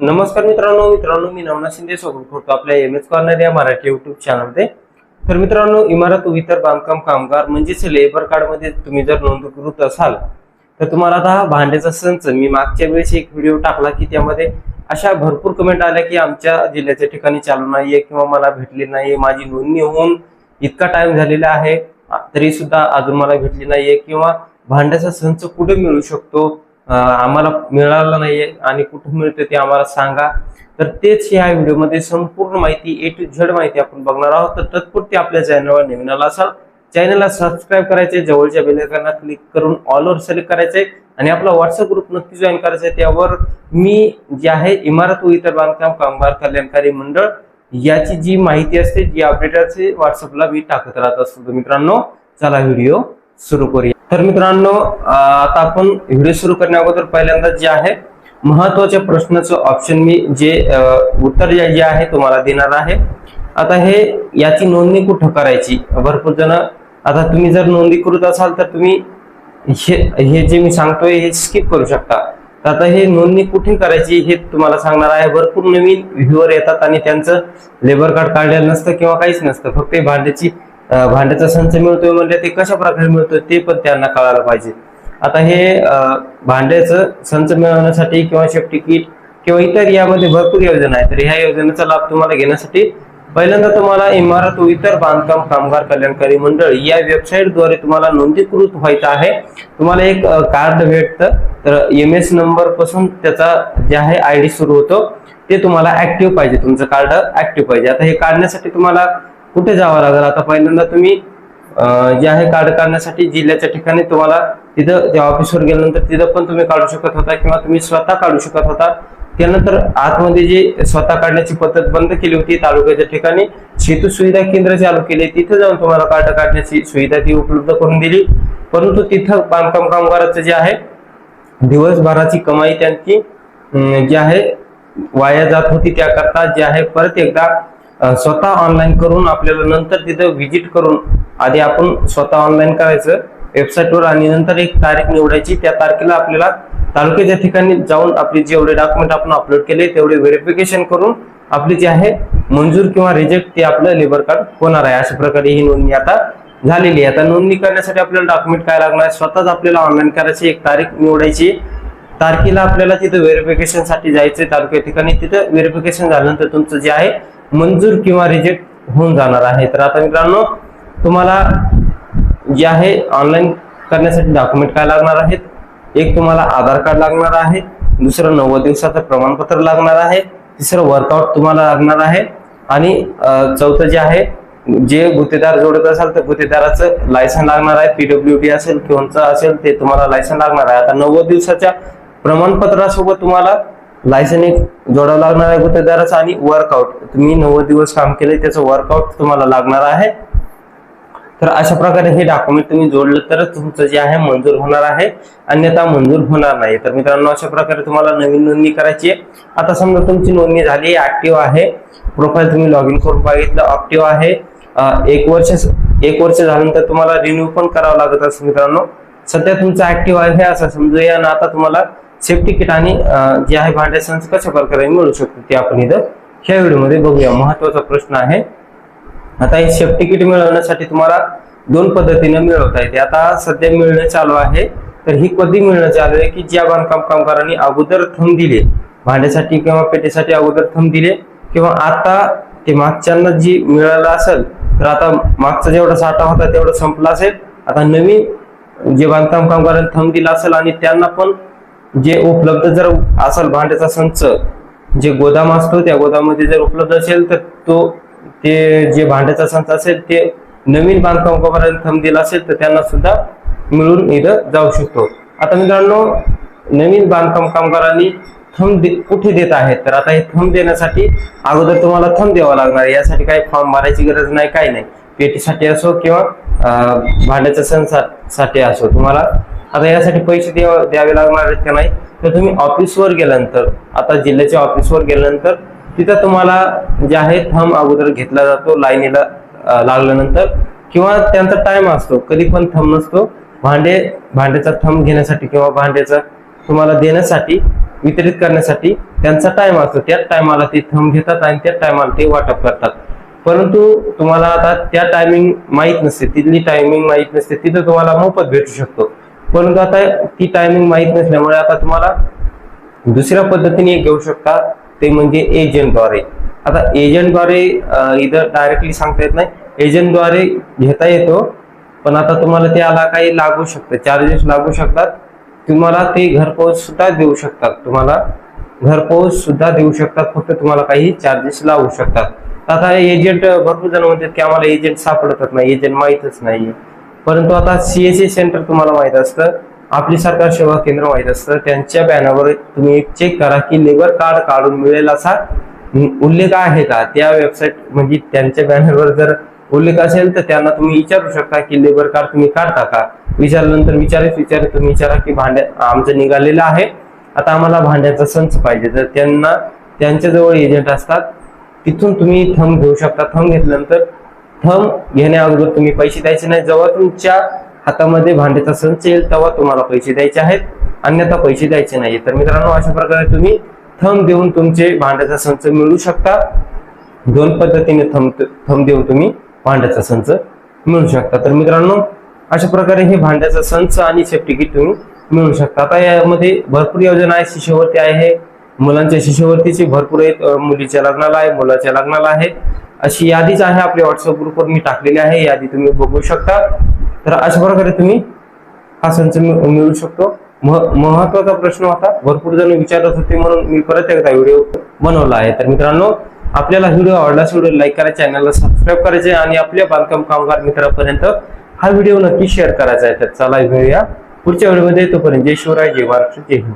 नमस्कार मित्रांनो मित्रांनो मी नवना शिंदे स्वागत करतो आपल्या एम एस कॉर्नर या मराठी युट्यूब चॅनलमध्ये तर मित्रांनो इमारत व इतर बांधकाम कामगार म्हणजेच लेबर कार्डमध्ये तुम्ही जर नोंदणीकृत असाल तर तुम्हाला आता भांड्याचा संच मी मागच्या वेळेस एक व्हिडिओ टाकला की त्यामध्ये अशा भरपूर कमेंट आल्या की आमच्या जिल्ह्याच्या ठिकाणी चालू नाहीये किंवा मला भेटली नाहीये माझी नोंदणी होऊन इतका टाइम झालेला आहे तरी सुद्धा अजून मला भेटली नाहीये किंवा भांड्याचा संच कुठे मिळू शकतो? आम्हाला मिळालं नाहीये आणि कुठून मिळतं ते आम्हाला सांगा. तर तेच ह्या व्हिडिओमध्ये संपूर्ण माहिती ए टू झेड माहिती आपण बघणार आहोत. तर तत्पुरती आपल्या चॅनलवर नवीन आला असाल चॅनलला सबस्क्राईब करायचे जवळच्या बेलेकरना क्लिक करून ऑलवर सिलेक्ट करायचे आणि आपला व्हॉट्सअप ग्रुप नक्की जॉईन करायचा त्यावर मी जे आहे इमारत व इतर बांधकाम कामगार कल्याणकारी मंडळ याची जी माहिती असते जी अपडेट असते व्हॉट्सअपला मी टाकत राहत असतो. मित्रांनो चला व्हिडिओ सुरू करूया. तर मित्रांनो आता आपण व्हिडिओ सुरू करण्या अगोदर पहिल्यांदा जे आहे महत्त्वाच्या प्रश्नाचं ऑप्शन मी जे उत्तर जे जे आहे तुम्हाला देणार आहे. आता हे याची नोंदणी कुठं करायची? भरपूर जण आता तुम्ही जर नोंदणीकृत असाल तर तुम्ही हे हे जे मी सांगतोय हे स्किप करू शकता. तर आता हे नोंदणी कुठे करायची हे तुम्हाला सांगणार आहे. भरपूर नवीन व्ह्युअर येतात आणि त्यांचं लेबर कार्ड काढलेलं नसतं किंवा काहीच नसतं. फक्त भांड्याची भांड्याचा संच मिळतोय म्हणजे ते कशा प्रकारे मिळतोय ते पण त्यांना कळायला पाहिजे. आता हे भांड्याचं संच मिळवण्यासाठी किंवा शेफ्टी किट किंवा इतर यामध्ये भरपूर योजना आहेत. तर ह्या योजनेचा लाभ तुम्हाला घेण्यासाठी पहिल्यांदा तुम्हाला इमारत व इतर बांधकाम कामगार कल्याणकारी मंडळ या वेबसाईटद्वारे तुम्हाला नोंदणीकृत व्हायचं आहे. तुम्हाला एक कार्ड भेटतं. तर एम एस नंबरपासून त्याचा जे आहे आय डी सुरू होतो. ते तुम्हाला ऍक्टिव्ह पाहिजे. तुमचं कार्ड ऍक्टिव्ह पाहिजे. आता हे काढण्यासाठी तुम्हाला कुठे जावं लागेल? आता पहिल्यांदा तुम्ही जे आहे कार्ड काढण्यासाठी जिल्ह्याच्या ठिकाणी तुम्हाला तिथं त्या ऑफिसवर गेल्यानंतर तिथं पण तुम्ही काढू शकत होता किंवा तुम्ही स्वतः काढू शकत होता. त्यानंतर आतमध्ये जी स्वतः काढण्याची पद्धत बंद केली होती तालुक्याच्या ठिकाणी सेतू सुविधा केंद्र चालू केले तिथं जाऊन तुम्हाला कार्ड काढण्याची सुविधा ती उपलब्ध करून दिली. परंतु तिथं बांधकाम कामगाराचं जे आहे दिवसभराची कमाई त्यांची जी आहे वाया जात होती त्याकरता जे आहे परत एकदा स्वतः ऑनलाईन करून आपल्याला नंतर तिथं व्हिजिट करून आधी आपण स्वतः ऑनलाईन करायचं वेबसाईटवर आणि नंतर एक तारीख निवडायची. त्या तारखेला आपल्याला तालुक्याच्या ठिकाणी जाऊन आपले जेवढे डॉक्युमेंट आपण अपलोड केले तेवढे व्हेरिफिकेशन करून आपले जे आहे मंजूर किंवा रिजेक्ट ते आपलं लेबर कार्ड होणार आहे. अशा प्रकारे ही नोंदणी आता झालेली आहे. आता नोंदणी करण्यासाठी आपल्याला डॉक्युमेंट काय लागणार आहे? स्वतःच आपल्याला ऑनलाईन करायची एक तारीख निवडायची. तारखेला आपल्याला तिथं व्हेरिफिकेशनसाठी जायचं तालुक्या ठिकाणी तिथं व्हेरिफिकेशन झाल्यानंतर तुमचं जे आहे मंजूर किंवा रिजेक्ट होऊन जाणार आहे. तर आता मित्रांनो तुम्हाला जे आहे ऑनलाईन करण्यासाठी डॉक्युमेंट काय लागणार आहेत? एक तुम्हाला आधार कार्ड लागणार आहे. दुसरं नव्वद दिवसाचं प्रमाणपत्र लागणार आहे. तिसरं वर्कआउट तुम्हाला लागणार आहे. आणि चौथं जे आहे जे गुत्तेदार जोडत असाल तर गुत्तेदाराचं लायसन लागणार आहे. पीडब्ल्यू डी असेल किंवा असेल ते तुम्हाला लायसन लागणार आहे. आता नव्वद दिवसाच्या प्रमाणपत्रासोबत तुम्हाला लायसन एक जोडावं लागणार आहे गुत्तेदाराचं आणि वर्कआउट तुम्ही नव्वद दिवस काम केले त्याचं वर्कआउट तुम्हाला लागणार आहे. तर अशा प्रकारे हे डॉक्युमेंट तुम्ही जोडलं तरच तुमचं जे आहे मंजूर होणार आहे. अन्यथा मंजूर होणार नाही. तर मित्रांनो अशा प्रकारे तुम्हाला नवीन नोंदणी करायची आहे. आता समजा तुमची नोंदणी झाली ऍक्टिव्ह आहे. प्रोफाईल तुम्ही लॉग इन करून बघितलं ऍक्टिव्ह आहे. एक वर्ष एक वर्ष झाल्यानंतर तुम्हाला रिन्यू पण करावं लागत असं मित्रांनो. सध्या तुमचं ऍक्टिव्ह आहे असं समजूया आणि आता तुम्हाला सेफ्टी किट आणि जे आहे भांड्या कशा प्रकारे मिळू शकतो ते आपण इथं ह्या व्हिडिओमध्ये बघूया. महत्त्वाचा प्रश्न आहे. आता हे सेफ्टी किट मिळवण्यासाठी तुम्हाला दोन पद्धतीने मिळवता येते. आता सध्या मिळणं चालू आहे. तर ही कधी मिळणं चालू आहे की ज्या बांधकाम कामगारांनी अगोदर थंब दिले भांड्यासाठी किंवा पेटीसाठी अगोदर थंब दिले किंवा आता ते मागच्यांना जी मिळालं असेल तर आता मागचा जेवढा साठा होता तेवढा संपला असेल. आता नवीन जे बांधकाम कामगारांनी थंब दिला असेल आणि त्यांना पण जे उपलब्ध जर असेल भांड्याचा संच जे गोदाम असतो त्या गोदामध्ये जर उपलब्ध असेल तर तो ते जे भांड्याचा संच असेल ते नवीन बांधकाम कामगारांनी थंब दिला असेल तर त्यांना सुद्धा मिळून इथं जाऊ शकतो. आता मित्रांनो नवीन बांधकाम कामगारांनी थंब दे- कुठे देत आहेत? तर आता हे थंब देण्यासाठी अगोदर तुम्हाला थंब द्यावा लागणार यासाठी काही फॉर्म भरायची गरज नाही काही नाही. पेटीसाठी असो किंवा अं, भांड्याच्या सणसाठी असो. तुम्हाला आता यासाठी पैसे द्यावे द्यावे लागणार आहेत का नाही? तर तुम्ही ऑफिसवर गेल्यानंतर आता जिल्ह्याच्या ऑफिसवर गेल्यानंतर तिथं तुम्हाला जे आहे थंब अगोदर घेतला जातो लाईनीला लागल्यानंतर. किंवा त्यांचा टाइम असतो कधी पण थंब नसतो. भांडे भांड्याचा थंब घेण्यासाठी किंवा भांड्याचा तुम्हाला देण्यासाठी वितरित करण्यासाठी त्यांचा टाइम असतो. त्याच टायमाला ते थंब घेतात आणि त्याच टायमाला ते वाटप करतात. परंतु तुम्हाला आता त्या टायमिंग माहीत नसते तिथली टायमिंग माहीत नसते तिथं तुम्हाला मोफत भेटू शकतो. परंतु आता ती टायमिंग माहीत नसल्यामुळे आता तुम्हाला दुसऱ्या पद्धतीने एक घेऊ शकता. ते म्हणजे एजंटद्वारे आता एजंटद्वारे इथं डायरेक्टली सांगता येत नाही. एजंटद्वारे घेता येतो. पण आता तुम्हाला त्याला काही लागू शकतं. चार्जेस लागू शकतात. तुम्हाला ते घरपोच सुद्धा देऊ शकतात. तुम्हाला घरपोच सुद्धा देऊ शकतात. फक्त तुम्हाला काही चार्जेस लागू शकतात. आता एजंट भरपूर जण म्हणतात की आम्हाला एजंट सापडतच नाही. एजंट माहीतच नाही परंतु आता सीएससी सेंटर तुम्हाला माहीत असतं. आपली सरकार सेवा केंद्र माहीत असतं. त्यांच्या बॅनरवर तुम्ही एक चेक करा की लेबर कार्ड काढून मिळेल असा उल्लेख आहे का? त्या वेबसाईट म्हणजे त्यांच्या बॅनरवर जर उल्लेख असेल तर त्यांना तुम्ही विचारू शकता की लेबर कार्ड तुम्ही काढता का? विचारल्यानंतर विचारच विचार तुम्ही विचारा की भांड्या आमचं निघालेलं आहे. आता आम्हाला भांड्याचा संच पाहिजे. तर त्यांना त्यांच्याजवळ एजंट असतात. तिथून तुम्ही थंब घेऊ शकता. थंब घेतल्यानंतर थम घेण्या अगोदर तुम्ही पैसे द्यायचे नाही. जेव्हा तुमच्या हातामध्ये भांड्याचा संच येईल तेव्हा तुम्हाला पैसे द्यायचे आहेत. अन्यथा पैसे द्यायचे नाही तर मित्रांनो अशा प्रकारे तुम्ही थंब देऊन तुमचे भांड्याचा संच मिळू शकता. दोन पद्धतीने थंब थंब देऊन तुम्ही भांड्याचा संच मिळू शकता. तर मित्रांनो अशा प्रकारे हे भांड्याचा संच आणि सेफ्टी किट तुम्ही मिळू शकता. आता यामध्ये भरपूर योजना आहे. शिष्यवृत्ती आहे. मुलांच्या शिष्यवृत्तीची भरपूर आहेत. मुलीच्या लग्नाला आहे मुलाच्या लग्नाला आहे. अशी यादीच आहे आपल्या व्हॉट्सअप ग्रुपवर मी टाकलेली आहे. यादी तुम्ही बघू शकता. तर अशा प्रकारे तुम्ही हा संच मिळ- मिळू शकतो. मह- महत्त्वाचा प्रश्न होता. भरपूर जण विचारत होते म्हणून मी परत एकदा व्हिडिओ बनवला आहे. तर मित्रांनो आपल्याला व्हिडिओ आवडल्यास व्हिडिओ लाईक करा चॅनलला सबस्क्राईब करायचे आणि आपल्या बांधकाम कामगार मित्रापर्यंत हा व्हिडिओ नक्की शेअर करायचा आहे. तर चला भेटूया पुढच्या व्हिडिओमध्ये. तोपर्यंत जय शिवराय जय महाराष्ट्र जय हिंद.